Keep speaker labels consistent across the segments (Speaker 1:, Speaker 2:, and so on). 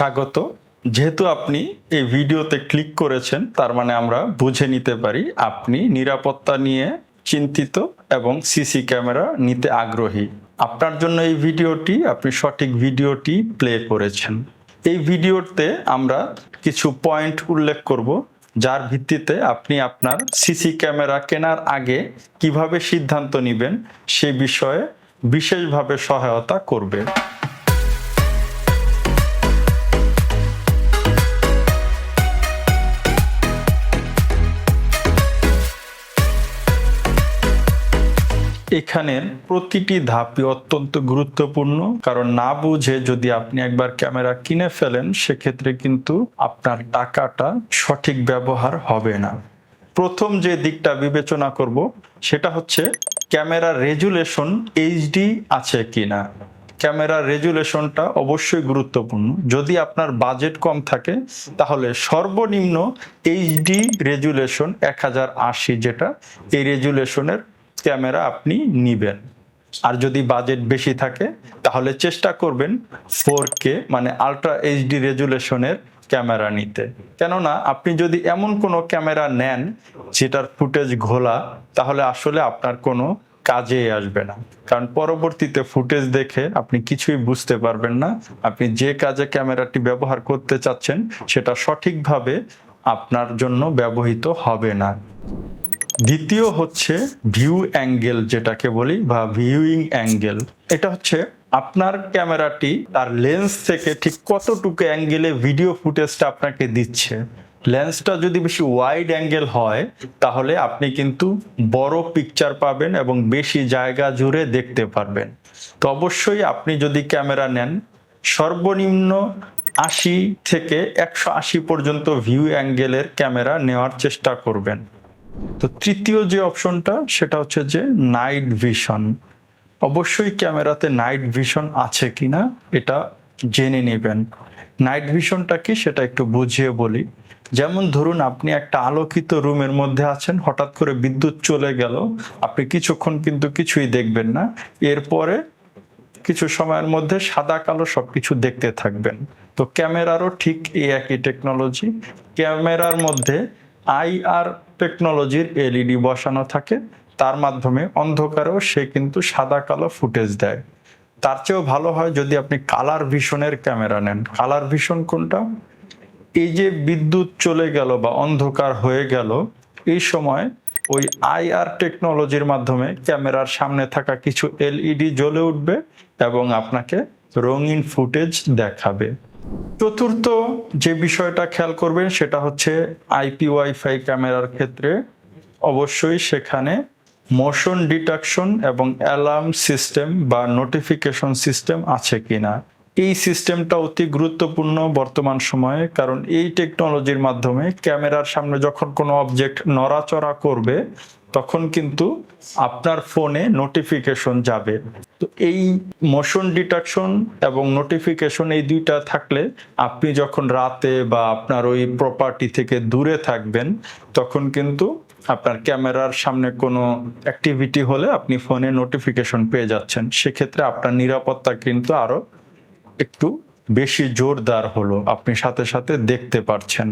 Speaker 1: স্বাগত। যেহেতু আপনি এই ভিডিওতে ক্লিক করেছেন, তার মানে আমরা বুঝে নিতে পারি আপনি নিরাপত্তা নিয়ে চিন্তিত এবং সিসি ক্যামেরা নিতে আগ্রহী। আপনার জন্য এই ভিডিওটি, আপনি সঠিক ভিডিওটি প্লে করেছেন। এই ভিডিওতে আমরা কিছু পয়েন্ট উল্লেখ করব, যার ভিত্তিতে আপনি আপনার সিসি ক্যামেরা কেনার আগে কীভাবে সিদ্ধান্ত নেবেন, সে বিষয়ে বিশেষভাবে সহায়তা করবে। এখানের প্রতিটি ধাপই অত্যন্ত গুরুত্বপূর্ণ। কারণ না বুঝে যদি আপনি একবার ক্যামেরা কিনে ফেলেন, সেক্ষেত্রে কিন্তু আপনার টাকাটা সঠিক ব্যবহার হবে না। প্রথম যে দিকটা বিবেচনা করব, সেটা হচ্ছে ক্যামেরা রেজুলেশন এইচডি আছে কিনা। ক্যামেরার রেজুলেশনটা অবশ্যই গুরুত্বপূর্ণ। যদি আপনার বাজেট কম থাকে, তাহলে সর্বনিম্ন এইচডি রেজুলেশন এক হাজার আশি যেটা, এই রেজুলেশনের ক্যামেরা আপনি নিবেন। আর যদি বাজেট বেশি থাকে, তাহলে চেষ্টা করবেন ফোর কে মানে আলট্রা এইচডি রেজুলেশনের ক্যামেরা নিতে। কেননা, আপনি যদি এমন কোনো ক্যামেরা নেন, যেটার ফুটেজ ঘোলা, তাহলে আসলে আপনার কোনো কাজে আসবে না। কারণ পরবর্তীতে ফুটেজ দেখে আপনি কিছুই বুঝতে পারবেন না। আপনি যে কাজে ক্যামেরাটি ব্যবহার করতে চাচ্ছেন, সেটা সঠিকভাবে আপনার জন্য ব্যবহৃত হবে না। দ্বিতীয় হচ্ছে ভিউ অ্যাঙ্গেল যেটাকে বলি বা ভিউইং অ্যাঙ্গেল এটা হচ্ছে আপনার ক্যামেরাটি তার লেন্স থেকে ঠিক কতটুকু অ্যাঙ্গেলে ভিডিও ফুটেজটা আপনাকে দিচ্ছে। লেন্সটা যদি বেশি ওয়াইড অ্যাঙ্গেল হয়, তাহলে আপনি কিন্তু বড় পিকচার পাবেন এবং বেশি জায়গা জুড়ে দেখতে পারবেন। তো অবশ্যই আপনি যদি ক্যামেরা নেন, সর্বনিম্ন আশি থেকে একশো আশি পর্যন্ত ভিউ অ্যাঙ্গেলের ক্যামেরা নেওয়ার চেষ্টা করবেন। তো তৃতীয় যে অপশনটা, সেটা হচ্ছে যে নাইট ভিশন অবশ্যই ক্যামেরাতে নাইট ভিশন আছে কিনা, এটা জেনে নেবেন। নাইট ভিশনটা কি, সেটা একটু বুঝিয়ে বলি। যেমন ধরুন, আপনি একটা আলোকিত রুমের মধ্যে আছেন, হঠাৎ করে বিদ্যুৎ চলে গেল, আপনি কিছুক্ষণ কিন্তু কিছুই দেখবেন না। এরপরে কিছু সময়ের মধ্যে সাদা, কালো সবকিছু দেখতে থাকবেন। তো ক্যামেরারও ঠিক এই একই টেকনোলজি ক্যামেরার মধ্যে আইআর টেকনোলজির এলইডি বসানো থাকে, তার মাধ্যমে অন্ধকারেও সে কিন্তু সাদা কালো ফুটেজ দেয়। তার চেয়েও ভালো হয় যদি আপনি কালার ভিশনের ক্যামেরা নেন। কালার ভিশন কোনটা? এই যে বিদ্যুৎ চলে গেল বা অন্ধকার হয়ে গেল, এই সময় ওই আইআর টেকনোলজির মাধ্যমে ক্যামেরার সামনে থাকা কিছু এলইডি জ্বলে উঠবে এবং আপনাকে রঙিন ফুটেজ দেখাবে। চতুর্থ যে বিষয়টা খেয়াল করবেন, সেটা হচ্ছে আইপি ওয়াইফাই ক্যামেরার ক্ষেত্রে অবশ্যই সেখানে মোশন ডিটেকশন এবং অ্যালার্ম সিস্টেম বা নোটিফিকেশন সিস্টেম আছে কিনা। এই সিস্টেমটা অতি গুরুত্বপূর্ণ বর্তমান সময়ে, কারণ এই টেকনোলজির মাধ্যমে ক্যামেরার সামনে যখন কোনো অবজেক্ট নড়াচড়া করবে তখন কিন্তু আপনার ফোনে নোটিফিকেশন যাবে। তো এই মোশন ডিটেকশন এবং নোটিফিকেশন এই দুইটা থাকলে আপনি যখন রাতে বা আপনার ওই প্রপার্টি থেকে দূরে থাকবেন, তখন কিন্তু আপনার ক্যামেরার সামনে কোনো অ্যাক্টিভিটি হলে আপনি ফোনে নোটিফিকেশন পেয়ে যাচ্ছেন। সেক্ষেত্রে আপনার নিরাপত্তা কিন্তু আরও একটু বেশি জোরদার হলো। আপনি সাথে সাথে দেখতে পারছেন।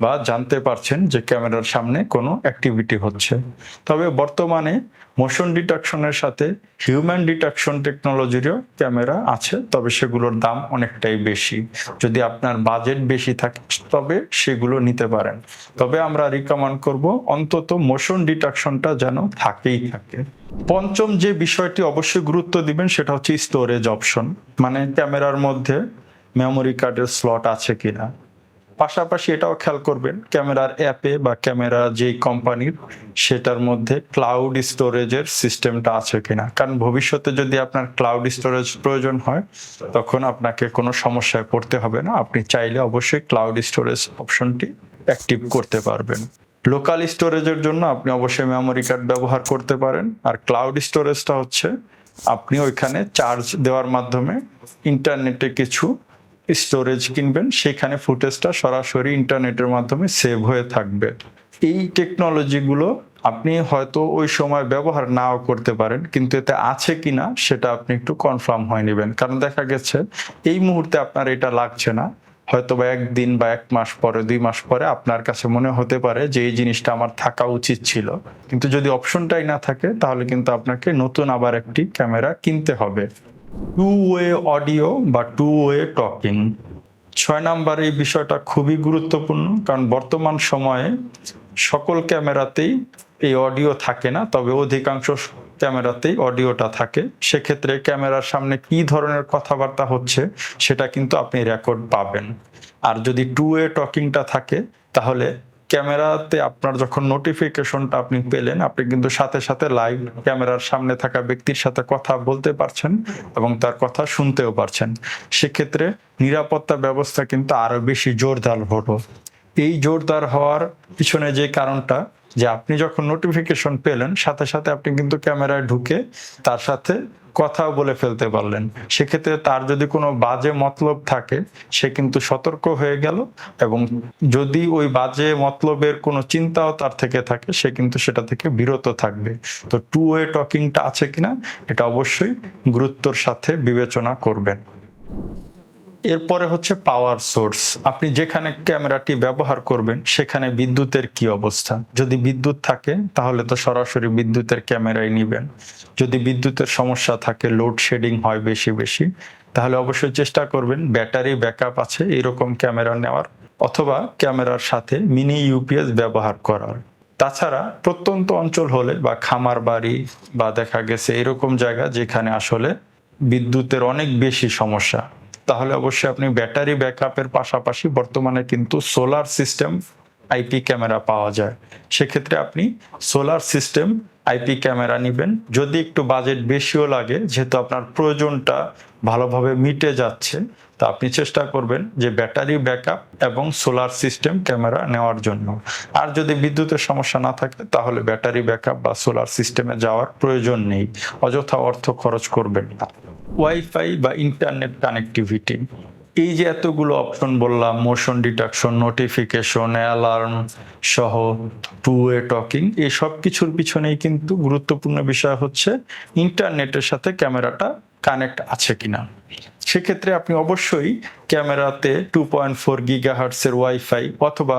Speaker 1: বা জানতে পারছেন যে ক্যামেরার সামনে কোনো অ্যাক্টিভিটি হচ্ছে। তবে বর্তমানে মোশন ডিটেকশনের সাথে হিউম্যান ডিটেকশন টেকনোলজিরও ক্যামেরা আছে, তবে সেগুলোর দাম অনেকটাই বেশি। যদি আপনার বাজেট বেশি থাকে, তবে সেগুলো নিতে পারেন। তবে আমরা রিকমেন্ড করব, অন্তত মোশন ডিটেকশনটা যেন থাকেই থাকে। পঞ্চম যে বিষয়টি অবশ্যই গুরুত্ব দিবেন, সেটা হচ্ছে স্টোরেজ অপশন মানে ক্যামেরার মধ্যে মেমোরি কার্ডের স্লট আছে কিনা। পাশাপাশি এটাও খেয়াল করবেন, ক্যামেরার অ্যাপে বা ক্যামেরা যেই কোম্পানির সেটার মধ্যে ক্লাউড স্টোরেজের সিস্টেমটা আছে কিনা। কারণ ভবিষ্যতে যদি আপনার ক্লাউড স্টোরেজ প্রয়োজন হয়, তখন আপনাকে কোনো সমস্যায় পড়তে হবে না। আপনি চাইলে অবশ্যই ক্লাউড স্টোরেজ অপশনটি অ্যাক্টিভ করতে পারবেন। লোকাল স্টোরেজের জন্য আপনি অবশ্যই মেমোরি কার্ড ব্যবহার করতে পারেন। আর ক্লাউড স্টোরেজটা হচ্ছে, আপনি ওইখানে চার্জ দেওয়ার মাধ্যমে ইন্টারনেটে কিছু স্টোরেজ কিনবেন, সেখানে ফুটেজটা সরাসরি ইন্টারনেটের মাধ্যমে সেভ হয়ে থাকবে। এই টেকনোলজিগুলো আপনি হয়তো ওই সময় ব্যবহার নাও করতে পারেন, কিন্তু এতে আছে কিনা সেটা আপনি একটু কনফার্ম হয়ে নেবেন। কারণ দেখা গেছে, এই মুহূর্তে আপনার এটা লাগছে না। হয়তো বা একদিন বা এক মাস পরে, দুই মাস পরে আপনার কাছে মনে হতে পারে যে এই জিনিসটা আমার থাকা উচিত ছিল। কিন্তু যদি অপশনটাই না থাকে, তাহলে কিন্তু আপনাকে নতুন আবার একটি ক্যামেরা কিনতে হবে। টু ওয়ে অডিও বা টু ওয়ে টকিং ছয় নাম্বার এই বিষয়টা খুবই গুরুত্বপূর্ণ, কারণ বর্তমান সময়ে সকল ক্যামেরাতেই এই অডিও থাকে না, তবে অধিকাংশ ক্যামেরাতেই অডিওটা থাকে। সেক্ষেত্রে ক্যামেরার সামনে কি ধরনের কথাবার্তা হচ্ছে, সেটা কিন্তু আপনি রেকর্ড পাবেন। আর যদি টু ওয়ে টকিংটা থাকে, তাহলে ক্যামেরাতে আপনার যখন নোটিফিকেশনটা আপনি পেলেন, আপনি কিন্তু সাথে সাথে লাইভ ক্যামেরার সামনে থাকা ব্যক্তির সাথে কথা বলতে পারছেন এবং তার কথা শুনতেও পারছেন। সেক্ষেত্রে নিরাপত্তা ব্যবস্থা কিন্তু আরও বেশি জোরদার হলো। এই জোরদার হওয়ার পিছনে যে কারণটা যে আপনি যখন নোটিফিকেশন পেলেন, সাথে সাথে আপনি কিন্তু ক্যামেরায় ঢুকে তার সাথে কথাও বলে ফেলতে পারলেন। সেক্ষেত্রে তার যদি কোনো বাজে মতলব থাকে, সে কিন্তু সতর্ক হয়ে গেল এবং যদি ওই বাজে মতলবের কোনো চিন্তাও তার থেকে থাকে, সে কিন্তু সেটা থেকে বিরত থাকবে। তো টু ওয়ে টকিংটা আছে কিনা, এটা অবশ্যই গুরুত্বর সাথে বিবেচনা করবেন। এরপরে হচ্ছে পাওয়ার সোর্স আপনি যেখানে ক্যামেরাটি ব্যবহার করবেন, সেখানে বিদ্যুতের কি অবস্থা? যদি বিদ্যুৎ থাকে, তাহলে তো সরাসরি বিদ্যুতের ক্যামেরাই নিবেন। যদি বিদ্যুতের সমস্যা থাকে লোড শেডিং হয় বেশি বেশি, তাহলে অবশ্যই চেষ্টা করবেন, ব্যাটারি ব্যাকআপ আছে, এরকম ক্যামেরা নেওয়ার, অথবা ক্যামেরার সাথে মিনি ইউপিএস ব্যবহার করার। তাছাড়া প্রত্যন্ত অঞ্চল হলে, বা খামার বাড়ি, বা দেখা গেছে এরকম জায়গা যেখানে আসলে বিদ্যুতের অনেক বেশি সমস্যা। তাহলে অবশ্যই আপনি ব্যাটারি ব্যাকআপের পাশাপাশি বর্তমানে কিন্তু সোলার সিস্টেম আইপি ক্যামেরা পাওয়া যায়। সেক্ষেত্রে আপনি সোলার সিস্টেম আইপি ক্যামেরা নেবেন। যদি একটু বাজেট বেশিও লাগে, যেহেতু আপনার প্রয়োজনটা ভালোভাবে মিটে যাচ্ছে, তা আপনি চেষ্টা করবেন যে ব্যাটারি ব্যাকআপ এবং সোলার সিস্টেম ক্যামেরা নেওয়ার জন্য। আর যদি বিদ্যুতের সমস্যা না থাকে, তাহলে ব্যাটারি ব্যাকআপ বা সোলার সিস্টেমে যাওয়ার প্রয়োজন নেই। অযথা অর্থ খরচ করবেন না। ওয়াইফাই বা ইন্টারনেট কানেক্টিভিটি এই যে এতগুলো অপশন বললাম মোশন ডিটেকশন নোটিফিকেশন অ্যালার্ম সহ টু ওয়ে টকিং এই সব কিছুর পিছনেই কিন্তু গুরুত্বপূর্ণ বিষয় হচ্ছে ইন্টারনেটের সাথে ক্যামেরাটা কানেক্ট আছে কিনা। সেক্ষেত্রে আপনি অবশ্যই ক্যামেরাতে টু পয়েন্ট ফোর গিগা হার্টসের ওয়াইফাই অথবা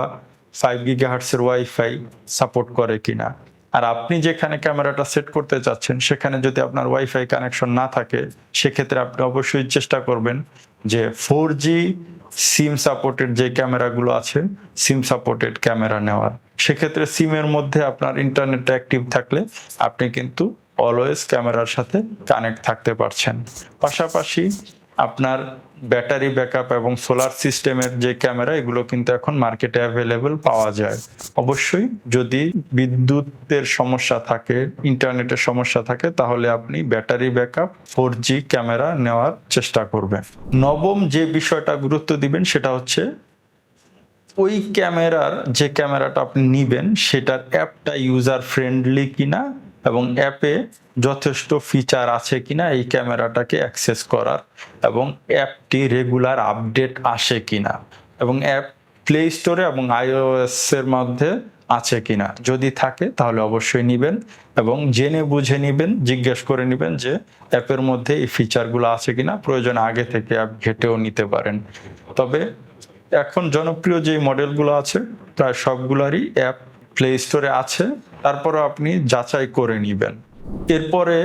Speaker 1: ফাইভ গিগা হার্টসের ওয়াইফাই সাপোর্ট করে কিনা। আর আপনি যেখানে ক্যামেরাটা সেট করতে চাচ্ছেন, সেখানে যদি আপনার ওয়াইফাই কানেকশন না থাকে, সেক্ষেত্রে আপনি অবশ্যই চেষ্টা করবেন যে ফোর জি সিম সাপোর্টেড যে ক্যামেরাগুলো আছে সিম সাপোর্টেড ক্যামেরা নেওয়ার। সেক্ষেত্রে সিমের মধ্যে আপনার ইন্টারনেট অ্যাক্টিভ থাকলে আপনি কিন্তু অলওয়েজ ক্যামেরার সাথে কানেক্ট থাকতে পারছেন। পাশাপাশি আপনার ব্যাটারি ব্যাকআপ এবং সোলার সিস্টেমের যে ক্যামেরা, এগুলো কিন্তু এখন মার্কেটে অ্যাভেলেবল পাওয়া যায়। অবশ্যই যদি বিদ্যুতের সমস্যা থাকে, ইন্টারনেটের সমস্যা থাকে, তাহলে আপনি battery backup four G camera নেওয়ার চেষ্টা করবেন। নবম যে বিষয়টা গুরুত্ব দিবেন, সেটা হচ্ছে ওই ক্যামেরার যে ক্যামেরাটা আপনি নিবেন, সেটার অ্যাপটা ইউজার ফ্রেন্ডলি কিনা এবং অ্যাপে যথেষ্ট ফিচার আছে কিনা এই ক্যামেরাটাকে অ্যাক্সেস করার এবং অ্যাপটি রেগুলার আপডেট আসে কিনা এবং অ্যাপ প্লে স্টোরে এবং আইওএস এর মধ্যে আছে কিনা যদি থাকে তাহলে অবশ্যই নিবেন এবং জেনে বুঝে নিবেন, জিজ্ঞেস করে নিবেন যে অ্যাপের মধ্যে এই ফিচারগুলো আছে কিনা, প্রয়োজন আগে থেকে অ্যাপ ঘেটেও নিতে পারেন। তবে এখন জনপ্রিয় যে মডেলগুলো আছে, প্রায় সবগুলারই অ্যাপ প্লে স্টোরে আছে তারপরও আপনি যাচাই করে নিবেন। এরপরে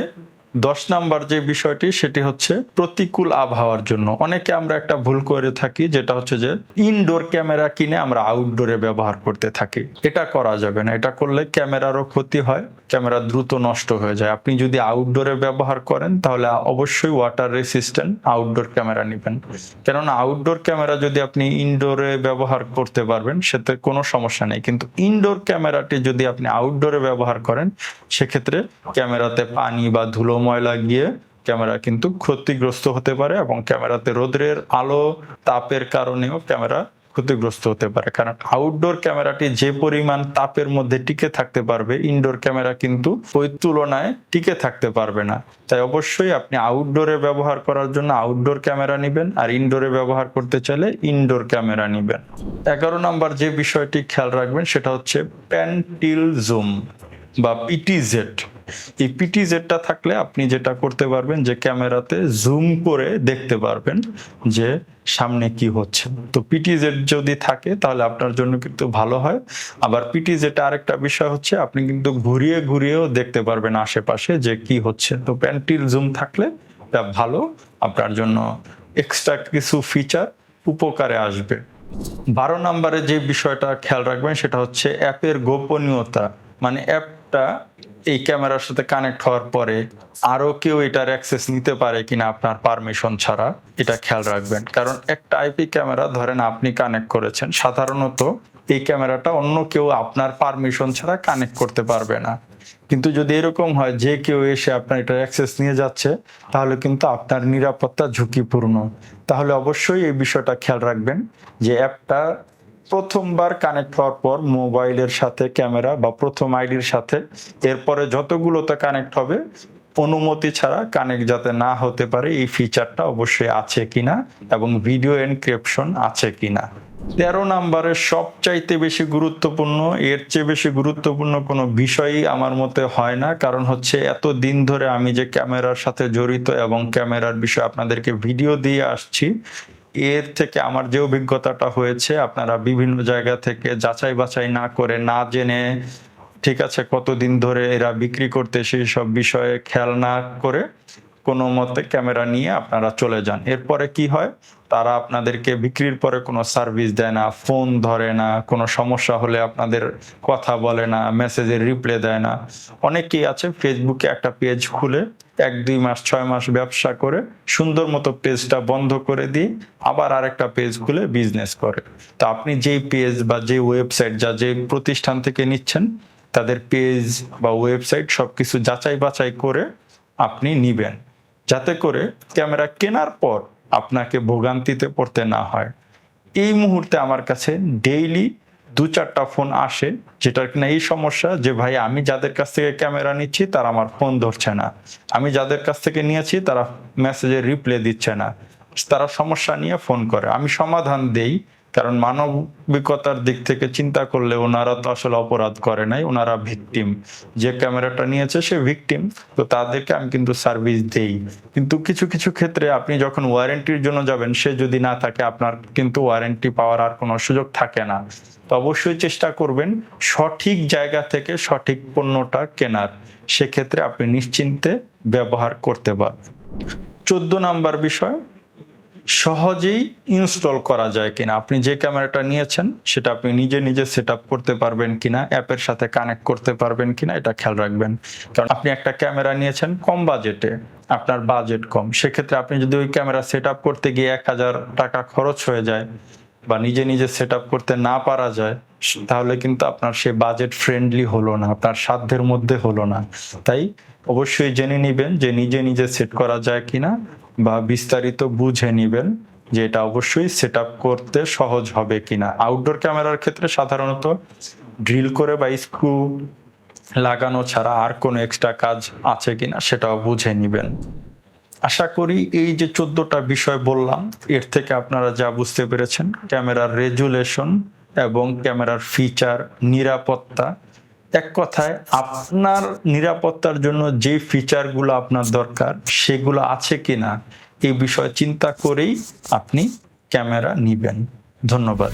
Speaker 1: দশ নাম্বার যে বিষয়টি, সেটি হচ্ছে প্রতিকূল আবহাওয়ার জন্য। অনেকে আমরা একটা ভুল করে থাকি, যেটা হচ্ছে যে ইনডোর ক্যামেরা কিনে আমরা আউটডোরে ব্যবহার করতে থাকি। এটা করা যাবে না। এটা করলে ক্যামেরারও ক্ষতি হয়, ক্যামেরা দ্রুত নষ্ট হয়ে যায়। আপনি যদি আউটডোরে ব্যবহার করেন, তাহলে অবশ্যই ওয়াটার রেসিস্ট্যান্ট আউটডোর ক্যামেরা নেবেন। কেননা আউটডোর ক্যামেরা যদি আপনি ইনডোরে ব্যবহার করতে পারবেন, সেতে কোনো সমস্যা নেই। কিন্তু ইনডোর ক্যামেরাটি যদি আপনি আউটডোরে ব্যবহার করেন, সেক্ষেত্রে ক্যামেরাতে পানি বা ধুলো ময়লা গিয়ে ক্যামেরা কিন্তু ক্ষতিগ্রস্ত হতে পারে এবং ক্যামেরাতে রোদ্রের আলো, তাপের কারণেও ক্যামেরা ক্ষতিগ্রস্ত হতে পারে। কারণ আউটডোর ক্যামেরাটি যে পরিমাণ তাপের মধ্যে টিকে থাকতে পারবে ইনডোর ক্যামেরা কিন্তু ওই তুলনায় টিকে থাকতে পারবে না। তাই অবশ্যই আপনি আউটডোরে ব্যবহার করার জন্য আউটডোর ক্যামেরা নেবেন আর ইনডোরে ব্যবহার করতে চাইলে ইনডোর ক্যামেরা নেবেন। এগারো নম্বর যে বিষয়টি খেয়াল রাখবেন সেটা হচ্ছে প্যান্টিল জুম বা পিটিজেড এই পিটিজেডটা থাকলে আপনি যেটা করতে পারবেন যে ক্যামেরাতে জুম করে দেখতে পারবেন যে সামনে কি হচ্ছে। তো পিটিজেড যদি থাকে তাহলে আপনার জন্য কিন্তু ভালো হয়। আবার পিটিজেড আরেকটা বিষয় হচ্ছে আপনি কিন্তু ঘুরিয়ে ঘুরিয়েও দেখতে পারবেন আশেপাশে যে কি হচ্ছে। তো প্যান্টির জুম থাকলে এটা ভালো, আপনার জন্য এক্সট্রা কিছু ফিচার উপকারে আসবে। বারো নম্বরে যে বিষয়টা খেয়াল রাখবেন সেটা হচ্ছে অ্যাপের গোপনীয়তা। মানে অ্যাপটা এই ক্যামেরার সাথে কানেক্ট হওয়ার পরে আরও কেউ এটার অ্যাক্সেস নিতে পারে কিনা আপনার পারমিশন ছাড়া, এটা খেয়াল রাখবেন। কারণ একটা আইপি ক্যামেরা, ধরেন আপনি কানেক্ট করেছেন, সাধারণত এই ক্যামেরাটা অন্য কেউ আপনার পারমিশন ছাড়া কানেক্ট করতে পারবে না। কিন্তু যদি এরকম হয়, যে কেউ এসে আপনার এটা অ্যাক্সেস নিয়ে যাচ্ছে, তাহলে কিন্তু আপনার নিরাপত্তা ঝুঁকিপূর্ণ। তাহলে অবশ্যই এই বিষয়টা খেয়াল রাখবেন যে অ্যাপটা প্রথমবার কানেক্ট হওয়ার পর মোবাইলের সাথে ক্যামেরা বা প্রথম আইডির সাথে এরপরে যতগুলোতে কানেক্ট হবে, অনুমতি ছাড়া কানেক্ট যাতে না হতে পারে, এই ফিচারটা অবশ্যই আছে কিনা এবং ভিডিও এনক্রিপশন আছে কিনা। তেরো নাম্বারের সবচাইতে বেশি গুরুত্বপূর্ণ, এর চেয়ে বেশি গুরুত্বপূর্ণ কোনো বিষয়ই আমার মতে হয় না। কারণ হচ্ছে এত দিন ধরে আমি যে ক্যামেরার সাথে জড়িত এবং ক্যামেরার বিষয়ে আপনাদেরকে ভিডিও দিয়ে আসছি এর থেকে আমার যে অভিজ্ঞতাটা হয়েছে, আপনারা বিভিন্ন জায়গা থেকে যাচাই বাছাই না করে না জেনে, ঠিক আছে, কতদিন ধরে এরা বিক্রি করতে সেই সব বিষয়ে খেয়াল না করে কোনো মতে ক্যামেরা নিয়ে আপনারা চলে যান। এরপরে কি হয়, তারা আপনাদেরকে বিক্রির পরে কোনো সার্ভিস দেয় না, ফোন ধরে না, কোনো সমস্যা হলে আপনাদের কথা বলে না, মেসেজের রিপ্লাই দেয় না। অনেকেই আছে ফেসবুকে একটা পেজ খুলে এক, দুই মাস, ছয় মাস ব্যবসা করে সুন্দর মতো পেজটা বন্ধ করে দিয়ে আবার আরেকটা পেজ খুলে বিজনেস করে। তো আপনি যেই পেজ বা যে ওয়েবসাইট যা যে প্রতিষ্ঠান থেকে নিচ্ছেন, তাদের পেজ বা ওয়েবসাইট সবকিছু যাচাই বাছাই করে আপনি নিবেন। যাতে করে ক্যামেরা কেনার পর আপনাকে ভোগান্তিতে পড়তে না হয়। এই মুহূর্তে আমার কাছে ডেইলি দু চারটা ফোন আসে, যেটার কিনা এই সমস্যা যে, ভাই, আমি যাদের কাছ থেকে ক্যামেরা নিচ্ছি, তারা আমার ফোন ধরছে না। আমি যাদের কাছ থেকে নিয়েছি, তারা মেসেজের রিপ্লাই দিচ্ছে না। তারা সমস্যা নিয়ে ফোন করে। আমি সমাধান দেই কারণ মানবিকতার দিক থেকে চিন্তা করলে ওনারা তো আসলে অপরাধ করে নাই, ওনারা ভিকটিম। যে ক্যামেরাটা নিয়েছে সে ভিকটিম, তো তাদেরকে আমি কিন্তু সার্ভিস দেই। কিন্তু কিছু কিছু ক্ষেত্রে আপনি যখন ওয়ারেন্টির জন্য যাবেন, সে যদি না থাকে, আপনার কিন্তু ওয়ারেন্টি পাওয়ার আর কোনো সুযোগ থাকে না। তো অবশ্যই চেষ্টা করবেন সঠিক জায়গা থেকে সঠিক পণ্যটা কেনার। সেক্ষেত্রে আপনি নিশ্চিন্তে ব্যবহার করতে পারবেন চোদ্দ নাম্বার বিষয় সহজেই ইনস্টল করা যায় কিনা? আপনি যে ক্যামেরাটা নিয়েছেন, সেটা আপনি নিজে নিজে সেট করতে পারবেন কিনা? অ্যাপের সাথে কানেক্ট করতে পারবেন কিনা? এটা খেয়াল রাখবেন। কারণ আপনি একটা ক্যামেরা নিয়েছেন, কম বাজেটে, আপনার বাজেট কম। সেক্ষেত্রে আপনি যদি ওই ক্যামেরা সেট করতে গিয়ে এক হাজার টাকা খরচ হয়ে যায় বা নিজে নিজে সেট করতে না পারা যায়, তাহলে কিন্তু আপনার সে বাজেট ফ্রেন্ডলি হলো না, আপনার সাধ্যের মধ্যে হলো না। তাই অবশ্যই জেনে নিবেন যে নিজে নিজে সেট করা যায় কিনা বা বিস্তারিত বুঝে নিবেন যে এটা অবশ্যই সেট করতে সহজ হবে কিনা। আউটডোর ক্যামেরার ক্ষেত্রে সাধারণত ড্রিল করে বা স্ক্রু লাগানো ছাড়া আর কোনো এক্সট্রা কাজ আছে কিনা সেটাও বুঝে নিবেন। আশা করি এই যে চোদ্দটা বিষয় বললাম, এর থেকে আপনারা যা বুঝতে পেরেছেন ক্যামেরার রেজুলেশন এবং ক্যামেরার ফিচার নিরাপত্তা এক কথায়, আপনার নিরাপত্তার জন্য যে ফিচারগুলো আপনার দরকার, সেগুলো আছে কিনা, এই বিষয়ে চিন্তা করেই আপনি ক্যামেরা নিবেন। ধন্যবাদ।